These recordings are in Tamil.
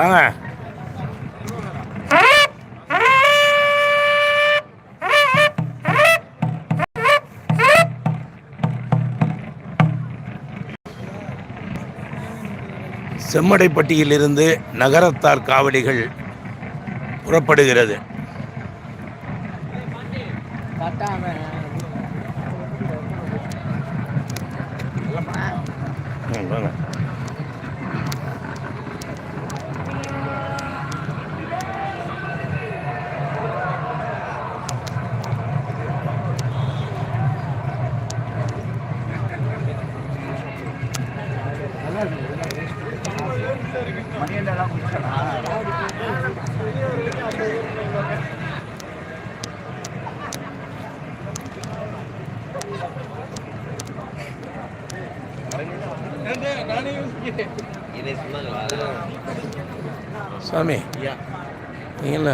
வாங்க. செம்மடைப்பட்டியிலிருந்து நகரத்தார் காவடிகள் புறப்படுகிறது வாங்க சாமி நீங்கள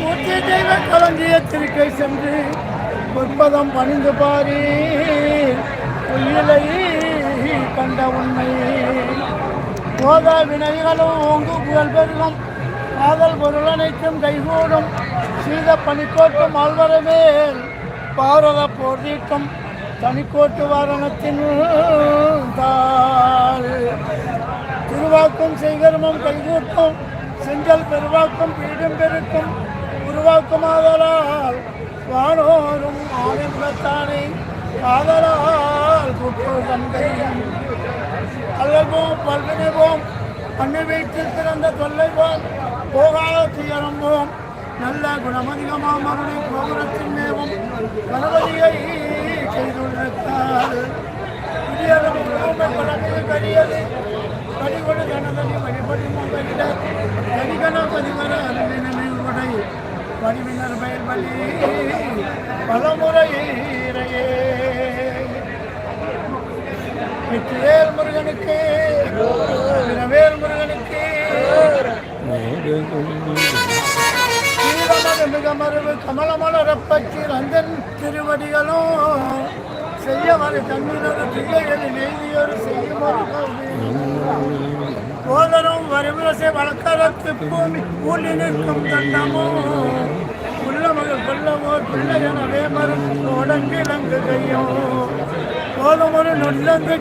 மூர்த்தி தெய்வ களஞ்சிய சென்று பொற்பதம் பணிந்து பாரி உயிரை கண்ட உண்மை. போதா வினைகளும் ஓங்கு புகழ் பெருகும். காதல் பொருள் அனைத்தும் கைகூடும். சீத பனிக்கோட்டும் ஆழ்வரமேல் பாரத போர் தீட்டும். தனிக்கோட்டு வாரணத்தின் திருவாக்கும் செய்கர்மம் கைகூட்டும். செஞ்சல் பெருவாக்கும் பீடும் பெருக்கும். உருவாக்குமாதலால் வானோரும் ஆனந்தத்தானே காதலால் குற்று தந்தையும். அல்லவோம் பல்வினைவோம் அன்னை வீட்டில் சிறந்த தொல்லைவோம் போகாத துயரம்போம் நல்ல குணமதிகமாம் அருளை கோபுரத்தின் மேவும் கணபதியை செய்துள்ளார் கரியது கடிகொடு கணதனி வழிபடி மகளிட கடிகணபதி வர அருளினமை உடை வடிவினர் பயில் பலி பலமுறையே வெற்றிவேல் முருகனுக்கு வீரவேல் முருகனுக்கு. ஸ்ரீரமண மிக மரபு கமலமலரப்பச்சி ரந்தன் திருவடிகளும் செய்ய வர தண்ணீரொரு திகையில் நெய்தியொரு செய்யும் ஒரு போதரும் வரிவிலசை வழக்கரத்து பூமி ஊழி நிற்கும் தண்டமோ? உள்ள மகள் கொல்லமோ பிள்ளை எனவே மரும் உடங்கிழங்கு கையோ போதும் ஒரு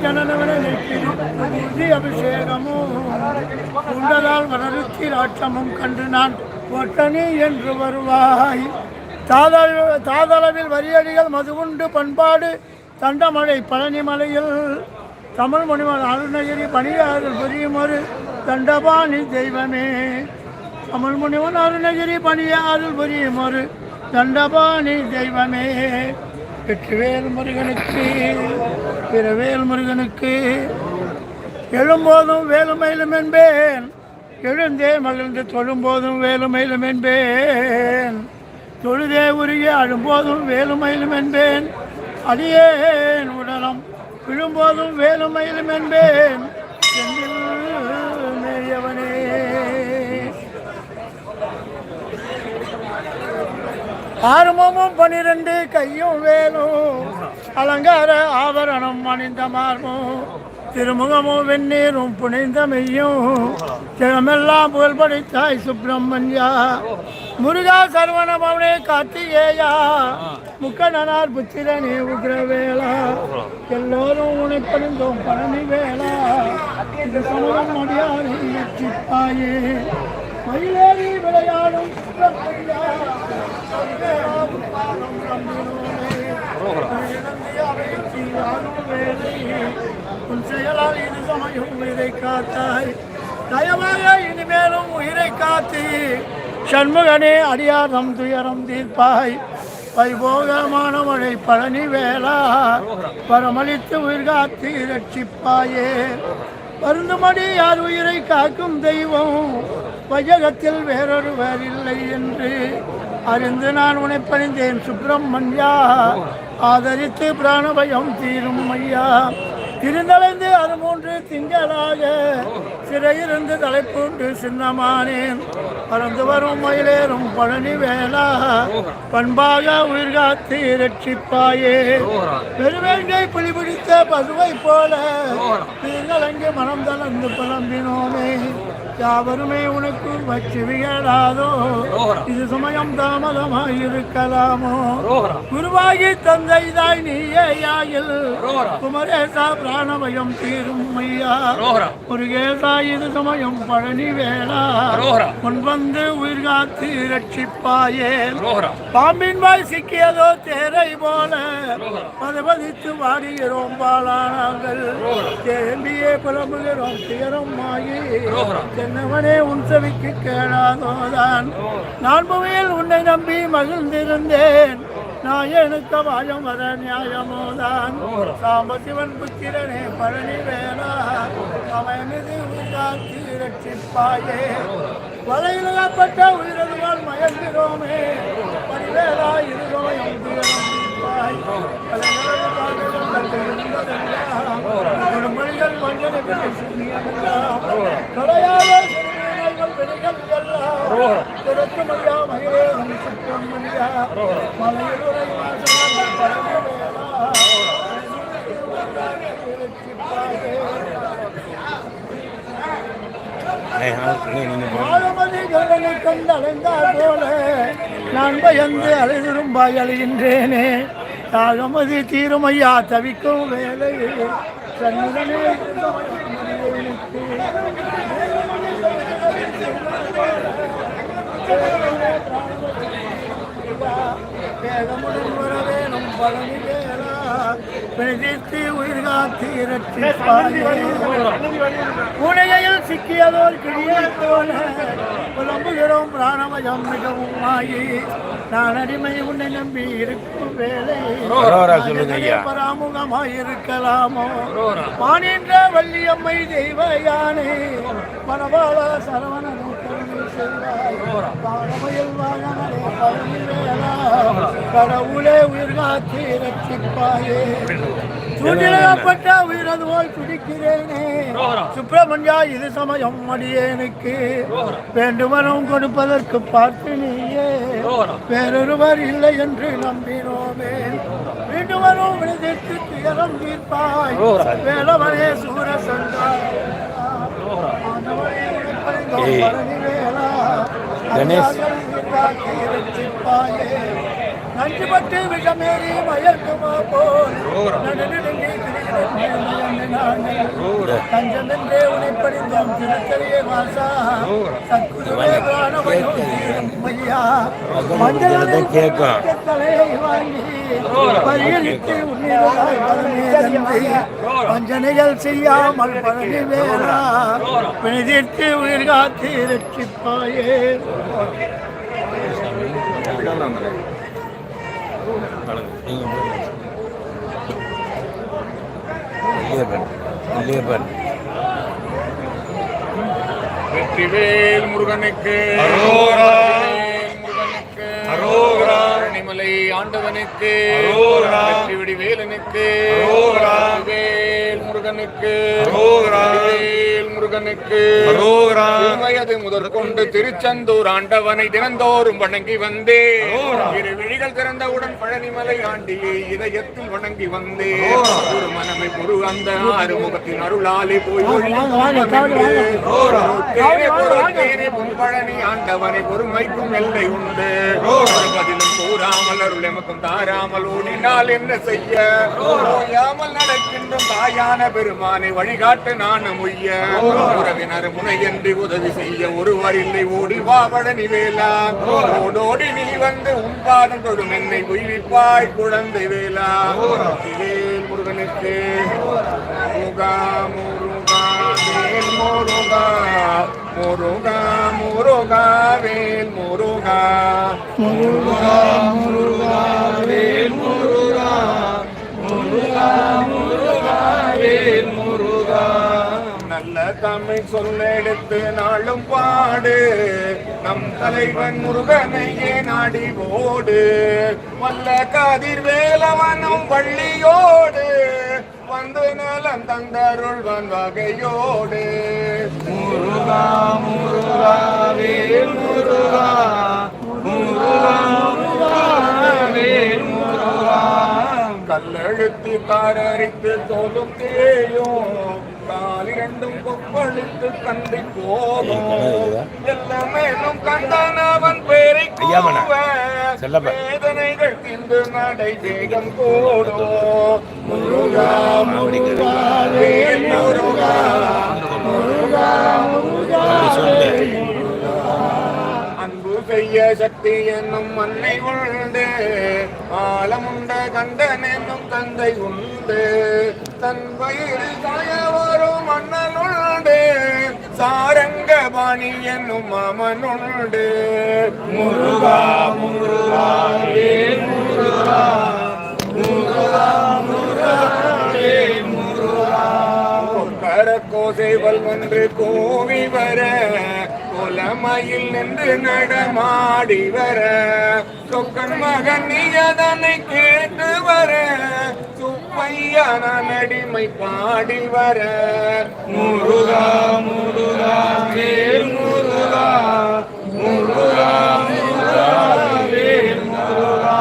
ஜனனவனை நிற்கிறோம் நிதி அபிஷேகமோ? உண்டதால் வளர்ச்சி ராட்சமும் கண்டு நான் ஒட்டனி என்று வருவாய். தாதள தாதளவில் வரியடிகள் மதுகுண்டு பண்பாடு தண்டமழை பழனிமலையில். தமிழ் மணிமன் அருணகிரி பணியாளர்கள் புரியும் ஒரு தண்டபாணி தெய்வமே. தமிழ் முனிவன் அருணகிரி பணியாளர் புரியும் ஒரு தண்டபாணி தெய்வமே. வெற்றிவேல் முருகனுக்கு பிறவேல் முருகனுக்கு எழும்போதும் வேலுமயிலும் என்பேன். எழுந்தே மகிழ்ந்து தொழும்போதும் வேலுமயிலும் என்பேன். தொழுதே உருகி அழும்போதும் வேலுமயிலும் என்பேன். அடியேன் உடலம் விழும்போதும் வேலும் மயிலும் என்பேன். செந்தில் மேயவனே ஆறுமுகமும் பனிரெண்டு கையும் வேலும். அலங்கார ஆபரணம் அணிந்த மார்மும் திருமுகமோ வெந்நீரும் புனைந்த மெய்யும் திறமெல்லாம் புகழ்படித்தாய் சுப்பிரமணியா. முருகா சரவண பவனே கார்த்திகேயா. முக்கணனார் புத்திரனே உக்ரவேளா. எல்லோரும் உனை பழனி வேளா இந்த சமூகம் அடியாரை எச்சிப்பாயே மயிலேறி விளையாடும் சுப்பிரமணியா. வேலை. உன் செயலால் இது சமயம் உயிரை காத்தாய் தயவாக இனிமேலும் உயிரை காத்து சண்முகனே அடியாரம் துயரம் தீர்ப்பாய் வைபோகமான மழை பழனி வேளா பரமளித்து உயிர் காத்து ரட்சிப்பாயே வருந்துமடி யார் உயிரை காக்கும் தெய்வம் வையகத்தில் வேறொருவர் இல்லை என்று அறிந்து நான் உனை பணிந்தேன் சுப்பிரமணியா. ஆதரித்து பிராணபயம் தீரும் ஐயா. திருந்தலைந்து அது மூன்று திங்களாக. சிறையிருந்து தலைப்பூண்டு சின்னமானேன். பறந்து வரும் மயிலேறும் பழனி வேளா. பண்பாக உயிர் காத்து ரட்சிப்பாயே பெருவேங்கை புலி பிடித்த பசுவை போல தீர்கலங்கி மனம் தளர்ந்து புலம்பினோமே யாவருமே உனக்கு வச்சு வியலாதோ? இது சமயம் தாமதமாய் இருக்கலாமோ குருவாகி தந்தை தாய் நீயே யாயில். குமரேசா பிராணபயம் தீரும் ஐயா. முருகேசா இது சமயம் பழனி வேளா. முன் வந்து உயிர் காத்து ரட்சிப்பாயே பாம்பின் வாய் சிக்கியதோ தேரை போல. பதபதித்து வாடுகிறோம் பாலானாங்கள் தேம்பியே புலம்புகிறோம் துயரம் ஆகி என்னவனே உன் செவிக்கு கேளாதோதான். நான் புவியில் உன்னை நம்பி மகிழ்ந்திருந்தேன். நான் எனக்கு வாயம் வர நியாயமோதான். சாம்பசிவன் புத்திரனே பழனி வேளா அவனது உருவாக்கி ரட்சிப்பாயே வலையிலப்பட்ட உயிரதுவால் மயங்குகிறோமே. பரிவேலா இருதோயம் துயரம் கடனை கண்டடைந்தால் போல நான் பயந்து அலைதிரும்பாய் அழுகின்றேனே தாகமதி தீருமையா தவிக்கும் வேலை சன்னிதனே வேகமுடன் வரவேணும் பழனி காத்து இரட்சிப்பாயே உடையில் சிக்கியதோர் கிளியை போல புலம்புகிறோம் பிராணமயம் மிகவும் ஆகி நான் அடிமை உன்னை நம்பி இருக்கும் வேலை அரோரா சொல்லுங்க ஐயா. பராமுகமாய் இருக்கலாமோ மானின்ற வள்ளியம்மை தெய்வ யானை மனபால சரவண பாடமையில் வாகனே பழனி வேளா. கடவுளே உயிர் காத்து ரட்சிப்பாயே சூழ்நிலையாப்பட்ட உயிரது போல் துடிக்கிறேனே. சுப்பிரமணியா இது சமயம் அடியேனுக்கு. வேண்டுமனும் கொடுப்பதற்கு பார்த்து நீயே. வேறொருவர் இல்லை என்று நம்பினோமே. வேண்டுமனும் விழுதிற்கு துயரம் தீர்ப்பாய். வேலவனே சூர ஏய். கணேஷ். நஞ்சுபட்டு விஷமேறி மயக்குமா போல். நடுநடுங்கி தஞ்சமென்றே உனை படித்தோம் திருத்தறிய வாசா சத்குருவே ஐயா மஞ்சளை. தலையை வாங்கி. உன்னிடலாய் பழனி தந்தை வஞ்சனைகள் செய்யாமல் பழனி வேளா பிணிதிற்கு உயிர் காத்து ரட்சிப்பாயே இல்லையப்பன் வெற்றிவேல் முருகனுக்கு. அரோகரா. ஆண்டவனுக்கு. அரோகரா. வெற்றிவிடி வேலனுக்கு. முருகனுக்கு. முருகனுக்கு. வயது முதற்கொண்டு திருச்செந்தூர் ஆண்டவனை தினந்தோறும் வணங்கி வந்தே. இரு விழிகள் திறந்தவுடன் பழனிமலை ஆண்டியே இதயத்தில் வணங்கி வந்தே. ஒரு மனமை முரு அந்த ஆறுமுகத்தின் அருளாலே போய் பழனி ஆண்டவனை பொறுமைக்கும் எல்லை உண்டு. பதிலும் கூறாமல் அருள் எமக்கும் தாராமல் ஓடினால் என்ன செய்ய? நடக்கின்ற தாயான பெருமானை வழிகாட்டு நானும் உய்ய. உறவினர் முனையன்றி உதவி செய்ய ஒருவர் இல்லை ஓடி வா பழனி வேலா ஓடோடி நீ வந்து உன் பாதம் தொடும் என்னை உய்விப்பாய் குழந்தை வேலா வேல் முருகனுக்கு. முருகா முருகா வேல் முருகா. முருகா முருகா வேல் முருகா. நல்ல தமிழ் சொல்லெடுத்து நாளும் பாடு. நம் தலைவன் முருகனையே நாடி ஓடு. வல்ல கதிர் வேலவனும் வள்ளியோடு. வந்து நலம் தந்தருள்வன் வகையோடு. முருகா முருகா வேல் முருகா. முருகா முருகா. கல்லெழுத்து காரரித்து தோலும் தேயும் காலிரண்டும் கொப்பளித்து கண்டி போகும் எல்லாமேலும் கந்தனவன் பேரை. வேதனைகள் தின்று நடை வேகம் கூடும். முருகா முருகா வேல் முருகா. அன்பு செய்ய சக்தி என்னும் அன்னை உண்டு. ஆலமுண்ட கண்டன் என்னும் தந்தை உண்டு. தன் பயிரில் தாய வரும் அண்ணன் உண்டு. சாரங்க பாணி என்னும் மாமன் உண்டு. முருகா முருகா வேல் முருகா. கொக்கர கோசைவல் ஒன்று கோவி வர குலமையில் நின்று நடமாடி வர. சொக்கன் மகன் நீ அதனை கேட்டு வர. சுப்பையான நடிமை பாடி வர. முருகா முருகா வேல் முருகா. முருகா முருகா வேல் முருகா.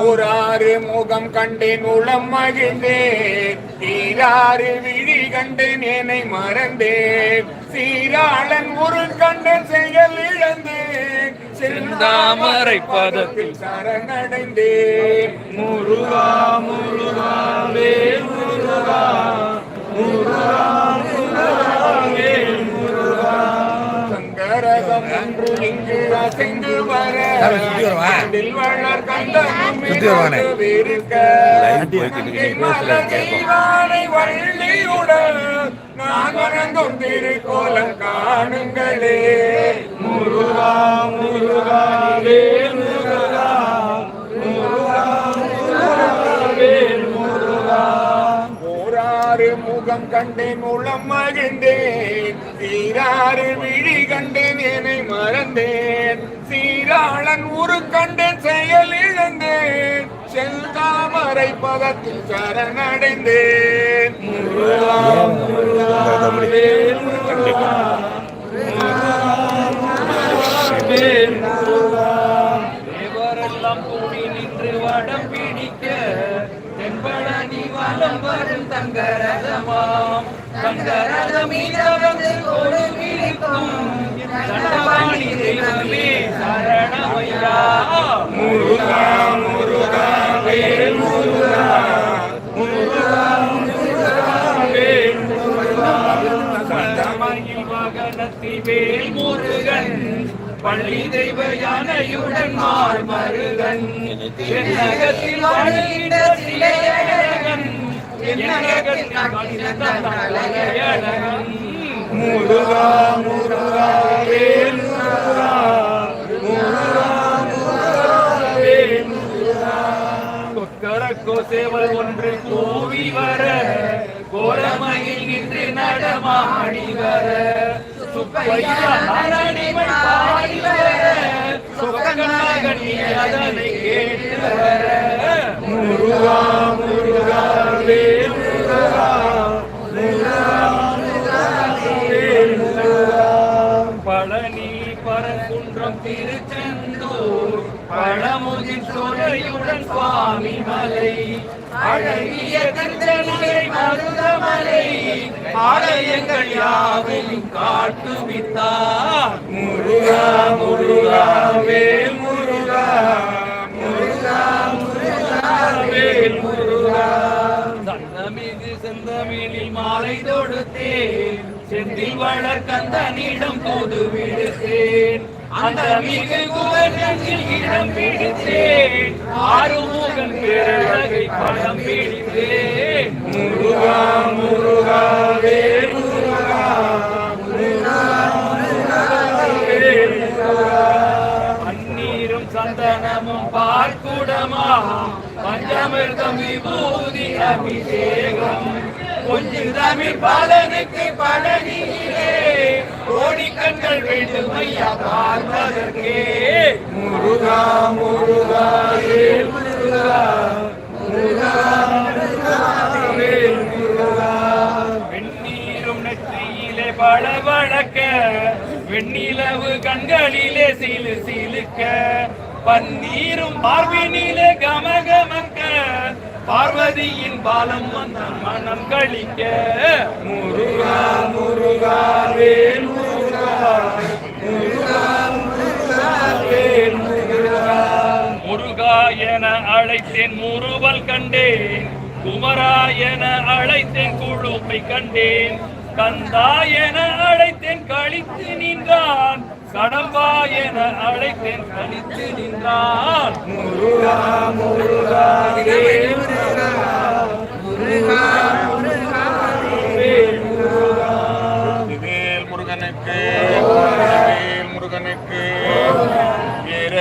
ஊராறு முகம் கண்டேன் உளம் மகிழ்ந்தேன். தீராறு விழி கண்டேன் என்னை மறந்தேன். சீராளன் ஒரு கண்டன் செயல் இழந்தேன். செந்தாமரை பதத்தில் சரணடைந்தேன். முருகா முருகா வேல் முருகா முருகா முருகா வேல் முருகா. சங்கரகம் ஒன்று இங்கு அசைந்து வர. வளர் கேட்கும். தெய்வானை வள்ளியுடன் வணங்கும் திருக்கோலம் காணுங்களே. முருகா முருகா வேல் முருகா. முருகா முருகா வேல் முருகா. போராறு முகம் கண்டேன் உளம் மகிழ்ந்தேன். சீராறு விழி கண்டேன் என்னை மறந்தேன். சீராளன் உரு கண்டேன் செயல் இழந்தேன் செல்தாமரை பதத்தில் சரணடைந்தேன். முருகா முருகா கூடி நின்று வடம் பிடிக்க தென்பழனி வலம் வரும் தங்கரதமாம். தங்கரதம் பிடிக்கும். சரணமையா முருகா முருகா வேல் முருகன் பள்ளி தெய்வ யானையுடன் மார் மருகன் சிலையழகன் முருகா முருகா வேல் செவல் ஒன்று கூவி வர கோலமையில் நின்று நடமாடி வர. பாடி வர கேட்டு வர. முருகா முருகா முருகா பழனி பரங்குன்றம் திருச்சி மலையுடன் சுவாமி மலை அழகிய திருச்செங்கை மருதமலை ஆலயங்கள் யாவையும் காட்டுவித்தார் முருகா முருகா வேல் முருகா. முருகா முருகா வேல் முருகா. சந்தமிகு செந்தமிழில் மாலை தொடுத்தேன். செந்தில் வளர் கந்தனிடம் தூது விடுத்தேன். அந்த மிகு குவர்களில் இடம் பிடித்தேன். ஆறுமுகன் பேரழகை படம் பிடித்தேன் முருகா முருகா வேல் முருகா முருகா பன்னீரும் சந்தனமும் பார்க்குடமா. பஞ்சமிர்தம் விபூதி அபிஷேகம். கொஞ்சம் தமிழ் பலனுக்கு பழனியிலே கோடி கண்கள் வேண்டும் ஐயா பார்ப்பதற்கே. முருகா முருகா முருகா முருகா முருகா வெந்நீரும் நெற்றியிலே பளபளக்க வெண்ணிலவு கண்களிலே சிலு சிலுக்க. பன்னீரும் பார்வினிலே கமகமக்க பார்வதியின் பாலம் வந்த மனம் கழிக்க. முருகா முருகா வேல் முருகா என அழைத்தேன் முறுவல் கண்டேன் குமரா என அழைத்தேன் குழுப்பை கண்டேன். கந்தா என அழைத்தேன் கழித்து நின்றான். கடம்பா என அழைத்தேன் கழித்து நின்றான். முருகா முருகா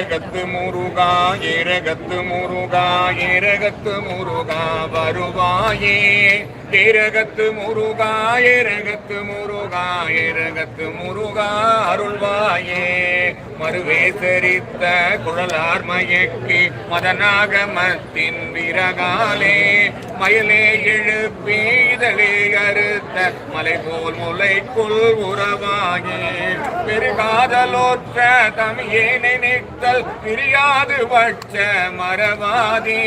ஏரகத்து முருகா ஏரகத்து முருகா ஏரகத்து முருகா வருவாயே. ஏரகத்து முருகா ஏரகத்து முருகா ஏரகத்து முருகா அருள்வாயே. மறுவேசரித்த குழலார் மயக்கி மதனாகமத்தின் விரகாலே மயிலே எழுப்பி இதழே அறுத்த மலை போல் முளைக்குள் உறவாயே. பெருகாதலோற்ற தமியே நினைத்தல் பிரியாது பட்ச மறவாதே.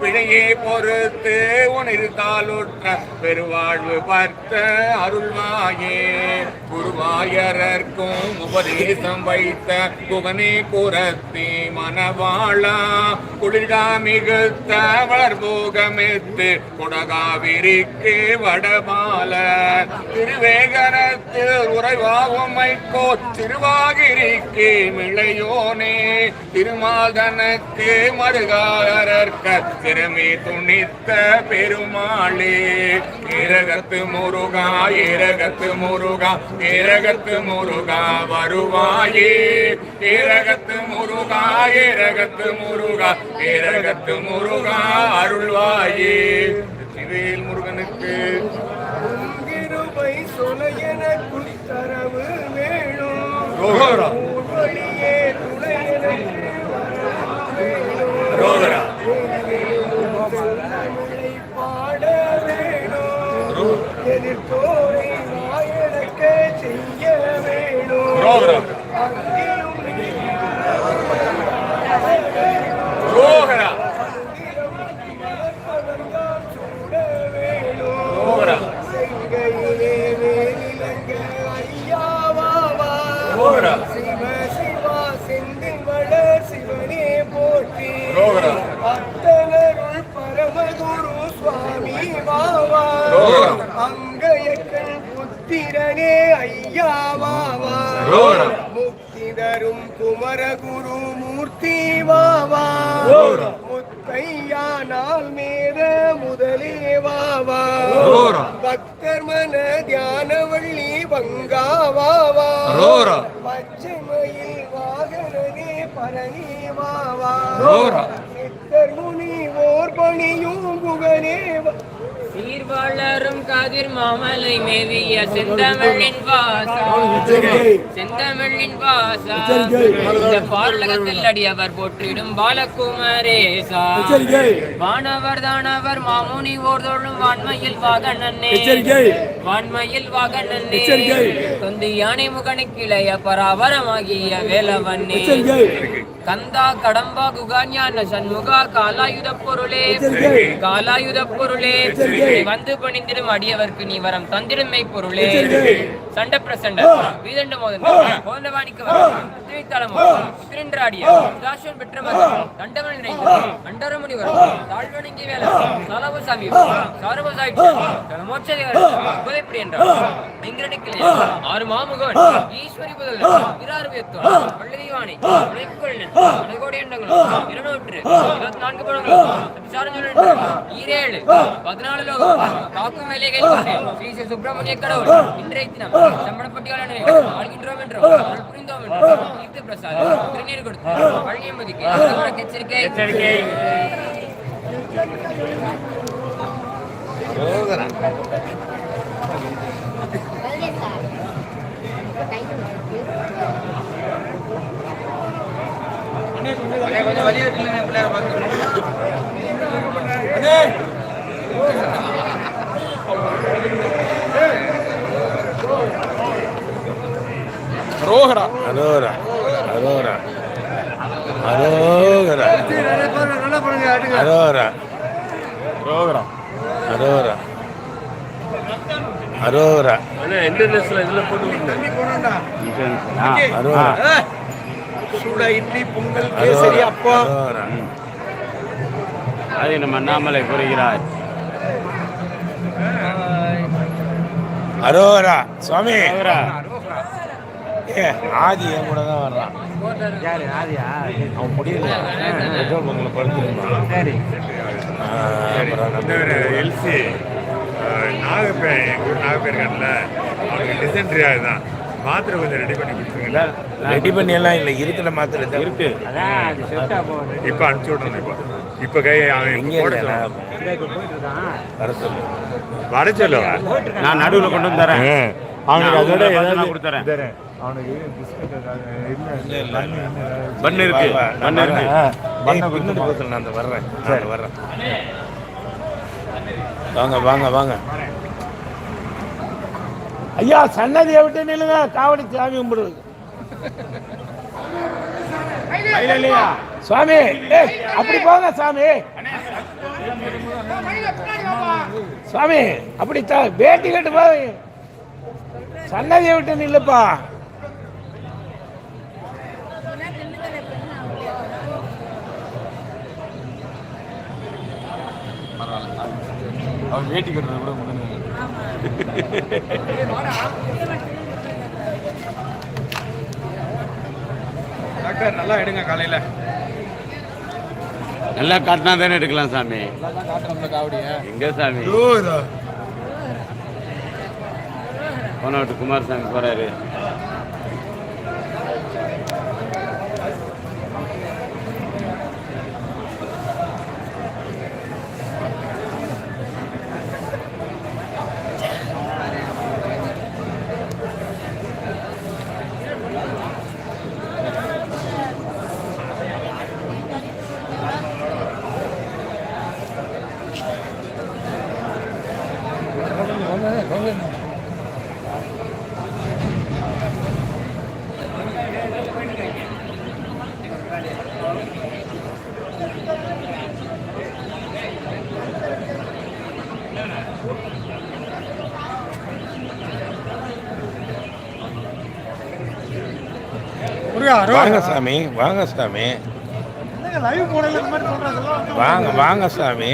பிழையே பொறுத்து உணர்ந்தாலுற்ற பெருவாழ்வு பார்த்த அருள்வாயே. குருவாயரர்க்கும் உபதேசம் வைத்த புவனே குரத்தி மனவாளா குளிர்கா மிகுத்த வளர்போகமெத்து குடகாவிரிக்கு வடமால. திருவேகனத்தில் உறைவாகும் மைக்கோ திருவாகிரிக்கு மிளையோனே. திருமாதனுக்கு மருகாரர்க்க திறமே துணித்த பெருமாளே. இரகத்து முருகா இரகத்து முருகா இரகத்து முருகா வருவாயே. ஏரகத்து முருகா ஏரகத்து முருகா ஏரகத்து முருகா அருள்வாயே சிவேல் முருகனுக்கு கிருபை சொல எனக்கு தரவு வேணும். வழியே வேணும். ரோகரா. பாட வேணும் எதிர்த்தோரை நாயனக்க செய்ய வேணும் தரும் குமரகுரு மூர்த்தி வாவா ரோகரா. முத்தையா நாள் மேத முதலே வாவா. பக்தர் மன தியானவள்ளி பங்காவாவா ரோகரா. பச்சைமயில் வாகனனே பரணி வாவா. சித்தர் முனி ஓர் பணியும் குகனே வா- நீர் வளரும் கதிர் மாமலை மேவிய செந்தமிழின் வாசம் செந்தமிழின் வாசம் இந்த பாலகத்தில் அடியவர் போற்றிடும் பாலகுமரேசா வானவர் தானவர் மாமுனி ஓர்தோழும் வான்மையில் வாகனன்னே வான்மையில் வாகனன்னே தொந்தி யானை முகனுக்கிளைய பராபரமாகிய வேலவன்னே கந்தா கடம்பா குகாஞான சண்முகா காலாயுத பொருளே காலாயுத பொருளே வந்து பணிந்திடும் அடியவர்க்கு நீ வரம் தந்திடுமை பொருளே. சண்ட பிரசண்ட. வீதண்ட மோதன். கோந்தவாணிக்கு வரம். திருத்தலம் திருன்றாடிய தாசன் பெற்ற மகன். தண்டவன் நினைத்து அண்டரமுடி வரும். தாழ்வணங்கி வேலை சாலவசாமி சாரவசாயிட்டு உபதைப்படி என்றார். இங்கிரணிக்கிலே ஆறு மாமுகன். ஈஸ்வரி முதல் இராறுவியத்துவம் பள்ளிவாணி உழைக்கொள்ளன் அனைகோடி எண்ணங்களும் இருநூற்று. இருபத்தி நான்கு பழங்களும் விசாரணை ஈரேழு பதினாலு லோகம் காக்கும் வேலைகள் ஸ்ரீ ஸ்ரீ சுப்பிரமணிய கடவுள் இன்றைய தினம் சம்பளப்பட்டியாளனை ஆழ்கின்றோம் என்றும் அருள் புரிந்தோம் என்றும் கீர்த்தி பிரசாத் திருநீர் கொடுத்து வழங்கியமதிக்கு எச்சரிக்கை எச்சரிக்கை கொஞ்சம் வழி இருக்குல்ல பிள்ளைய பார்க்கணும். ரோகரா. அரோரா அரோரா அரோகரா. அரோரா ரோகரா. அரோரா அரோரா சுட இட்லி பொங்கல் கேசரி அரோரா அது நம்ம அண்ணாமலை கூறுகிறார். அரோரா சுவாமி. ஏ ஆதி என் கூட தான் வர்றான். அவன் முடியல. பெட்ரோல் பங்கில் படுத்துருந்தான். சரி. எல்சி நாகப்பேன் எங்கள் ஊர் நாகப்பேன் இருக்கான்ல அவனுக்கு டிசென்ட்ரி ஆகுதான் மாத்திரை கொஞ்சம் ரெடி பண்ணி கொடுத்துருங்களா ரெடி பண்ணி எல்லாம் இல்லை இருக்கிற மாத்திரை தான். இருக்கு. இப்போ அனுப்பிச்சி விடணும் இப்போ. இப்போ கை அவன் வர சொல்லு. வர சொல்லுவா நான் நடுவில் கொண்டு வந்துறேன் அவனுக்கு அதோட ஏதாவது கொடுத்துறேன். அவனுக்கு பண்ணு இருக்கு. பண்ணு இருக்கு. பண்ணு நான் அந்த வர்றேன். வர்றேன். வாங்க வாங்க வாங்க. ஐயா சன்னதியை விட்டு நில்லுங்க. காவடி சாமி கும்பிடுறது. இல்லையா? சுவாமி அப்படி போங்க சாமி சுவாமி அப்படி தா வேட்டி கட்டு போய். சன்னதியை விட்டு நில்லுப்பா. வேட்டி கட்டுறது கூட டாக்டர் நல்லா எடுங்க காலையில. நல்லா காட்டினா தானே எடுக்கலாம் சாமி. எங்க சாமி? போன விட்டு குமாரசாமி போறாரு. வாங்க சாமி வாங்க சாமி. வாங்க வாங்க சாமி.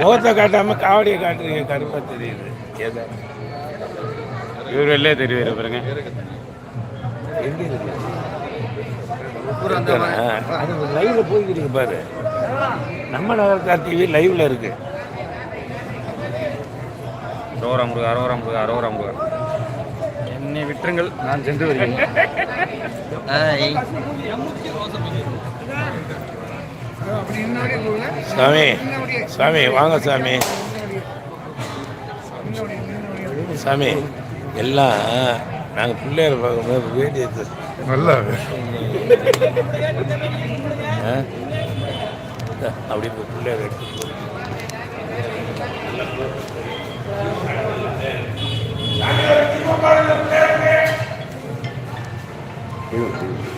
முகத்தை காட்டாம காவடியை காட்டுறீங்க கருப்பா தெரியுது. ஏதோ இவர் வெளிலே தெரியுது பாருங்க. லைவ்ல போய்க்கிறீங்க பாரு. நம்ம நகரத்தார் டிவி லைவ்ல இருக்கு. அரோரம் முருகா அரோரம் முருகா அரோரம் முருகா. என்னை விட்டுருங்கள் நான் சென்று வருகிறேன். சாமி சாமி வாங்க சாமி. சாமி எல்லாம் நாங்கள் பிள்ளையார் பார்க்கும்போது வேடி எடுத்து நல்லா ஆ? இந்தா, அப்படி இப்போ பிள்ளையார் எடுத்து